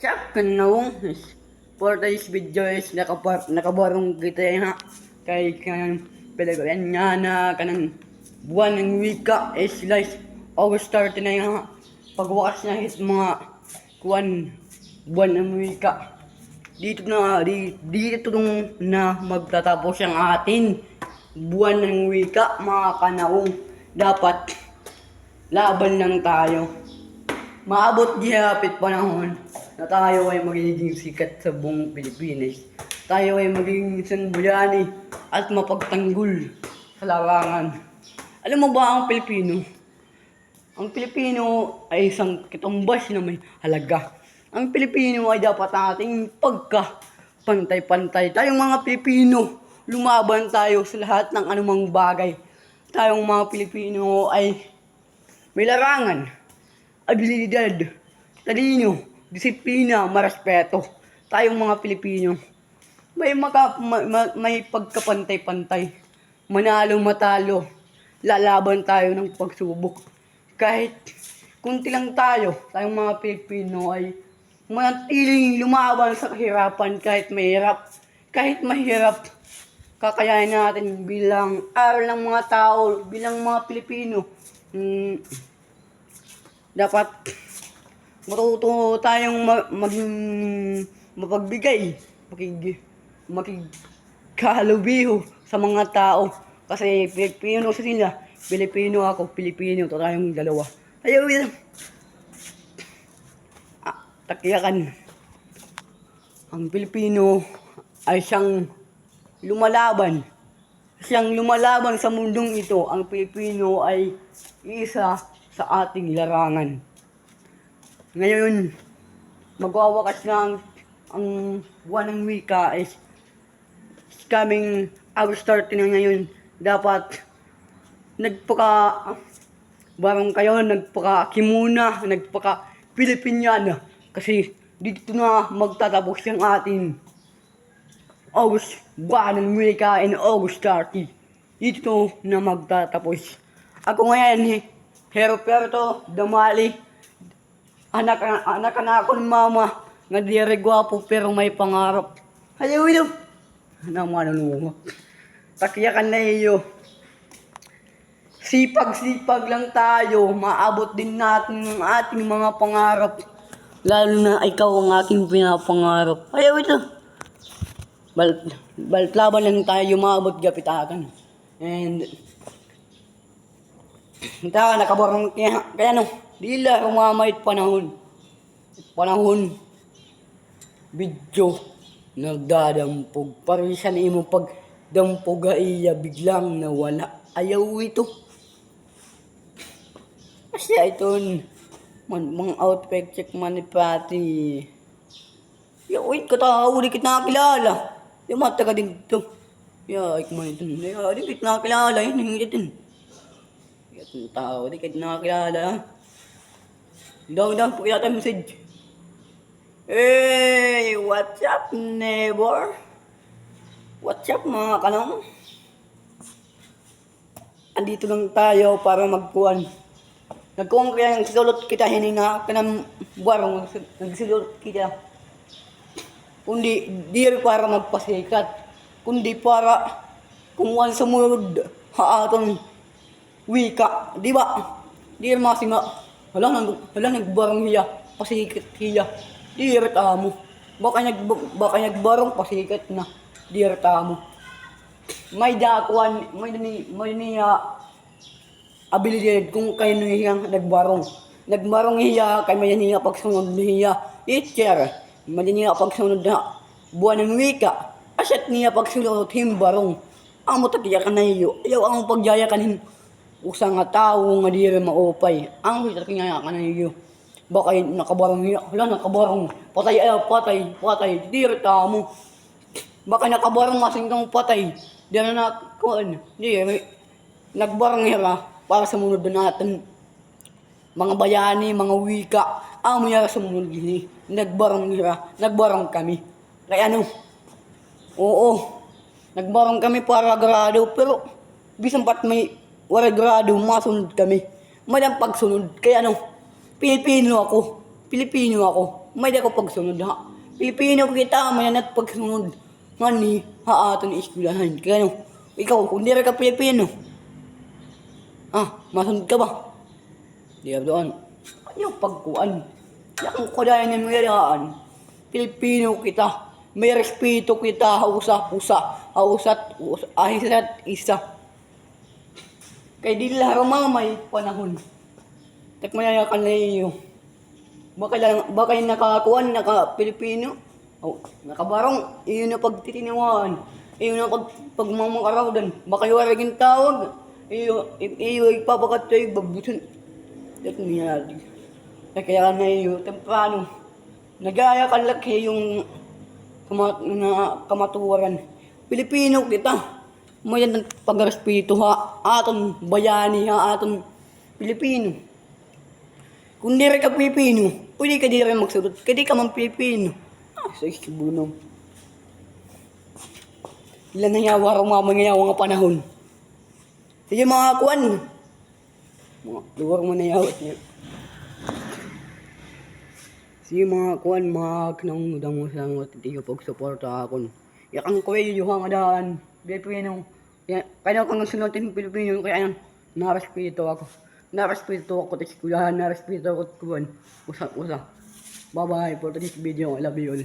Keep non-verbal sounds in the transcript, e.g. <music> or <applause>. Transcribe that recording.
Chap, kanawong is for today's video is nakabarong kita yan ha. Kay kanang palagoyan nga na kanang buwan ng wika is like August 30 na yan ha. Pagwakas na hit mga kuwan buwan ng wika. Dito na di, dito na magtatapos ang atin buwan ng wika mga kanawong. Dapat laban lang tayo. Maabot gihapit panahon na tayo ay magiging sikat sa buong Pilipinas. Tayo ay magiging sanbuyani at mapagtanggol sa larangan. Alam mo ba ang Pilipino? Ang Pilipino ay isang kitumbas na may halaga. Ang Pilipino ay dapat nating pagka pantay-pantay. Tayong mga Pilipino, lumaban tayo sa lahat ng anumang bagay. Tayong mga Pilipino ay may larangan, abilidad, talino, disiplina, marespeto. Tayong mga Pilipino, may, maka, ma, ma- may pagkapantay-pantay. Manalo, matalo, lalaban tayo ng pagsubok. Kahit kunti lang tayo, tayong mga Pilipino ay manatiling lumaban sa kahirapan kahit mahirap. Kahit mahirap, kakayanin natin bilang aral ng mga tao, bilang mga Pilipino. Hmm, dapat matuto tayong ma- maging mapagbigay, makig, makigkalubiho sa mga tao. Kasi Pilipino sila, Pilipino ako, Pilipino, ito tayong dalawa. Ayaw yun. Ah, takyakan. Ang Pilipino ay siyang lumalaban. Siyang lumalaban sa mundong ito. Ang Pilipino ay isa sa ating larangan. Ngayon, magwawakas na ang, ang buwan ng wika is coming August 30 na ngayon. Dapat nagpaka barang kayo, nagpaka kimuna, nagpaka Pilipinyana. Kasi dito na magtatapos yung ating August buwan ng wika in August 30. Dito na magtatapos. Ako ngayon, Hero Perto, Damali, anak, anak na ako ng mama, nga di rin gwapo pero may pangarap. Ayaw ito. Ano manunungo? Takyakan na iyo. Sipag-sipag lang tayo, maabot din natin ang ating mga pangarap. Lalo na ikaw ang aking pinapangarap. Ayaw ito. Bal, bal, laban lang tayo, maabot gapitakan. And, <clears throat> Hinta, nakabarang kaya, kaya no, di lang umamait panahon. Panahon, video, nagdadampog. Parisan imo pag dampog iya biglang nawala. Ayaw ito. Kasi ito, man, mga outfit check man ni Pati. Ya, wait ko tao, di kita nakakilala. Yung mata ka din ito. Ya, ikman ito. Ya, di kita nakakilala. Yun, hindi ito. Yung tao, di kita nakakilala. Daw, daw, pakilata message. Hey, what's up, neighbor? What's up, mga kanong? Andito lang tayo para magkuhan. Nagkuhan kaya ng sisulot kita, hininga ka ng buwarong, nagsisulot kita. Kundi, di para magpasikat. Kundi para kumuhan sumunod haaton wika. Di ba? Di masinga. Wala nang, wala nagbarong hiya. Pasikat hiya. Di rin amo. Baka, nag, baka nagbarong pasikat na. Di rin amo. May dakuan, may ni, may niya abilidad kung kayo niyang nagbarong. Nagbarong hiya, kay may niya pagsunod niya. Teacher, may niya pagsunod na buwan ng wika. Aset niya pagsunod himbarong. Amo tatiya ka na iyo. Ayaw ang pagyaya kanin. Usa nga tao nga di rin maupay. Ang kita kanya ka na iyo. Baka nakabarong hiya. Wala nakabarong. Patay ayaw, patay, patay. Di rin tamo. Baka nakabarong masing kang patay. Di na kuan. Di rin. Nagbarang hira para sa munod na natin. Mga bayani, mga wika, amo yara sa munod gini. Nagbarang hira, nagbarang kami. Kaya ano, oo, nagbarang kami para grado, pero bisan pat may wala grado, masunod kami. Madang pagsunod, kaya ano, Pilipino ako, Pilipino ako. may ako pagsunod ha. Pilipino kita, may nanat pagsunod. Ngani, ha aton iskulahan. Kaya no, ikaw, kung di ka Pilipino, ah, masunod ka ba? Di ka doon. Ayaw pagkuan. Yakang kudayan ng mayaraan. Pilipino kita. May respeto kita. Hausa-usa. Hausat, usa, ahisat, isa. Kay di laro may panahon. Tak mayayakan na iyo. Baka lang, baka yung nakakuan, naka Pilipino. Oh, nakabarong, iyo na pagtitiniwan. Iyo na pag pagmamakaraw Baka yung aragin tawag. Iyo, iyo ipapakat tayo, babusun. Dat miyadi. Kaya na iyo, temprano. Nagaya ka laki yung kamat, na, kamatuwaran. Pilipino kita. Mayan ng pagrespeto ha. Aton bayani ha. Aton Pilipino. Kung di ka Pilipino, pwede ka di rin magsulot. Kaya di ka man Pilipino. Ah, sa isibunong. Ilan na yawa rin mga mangyayawang nga panahon. Sige mga kuwan. Mga luwar mo na yawat niya. Sige mga kuwan, mga kinangudang mo sa mga titiyo pag-suporta akon. Yakang kuwi yung nga daan. Pilipino. Ya- Kaya kung sunutin Pilipino, kaya yan, narespeto ako. Narespeto ako sa eskwelahan, narespeto ako sa kuwan. Usa-usa. Bye-bye for this video. I love you all.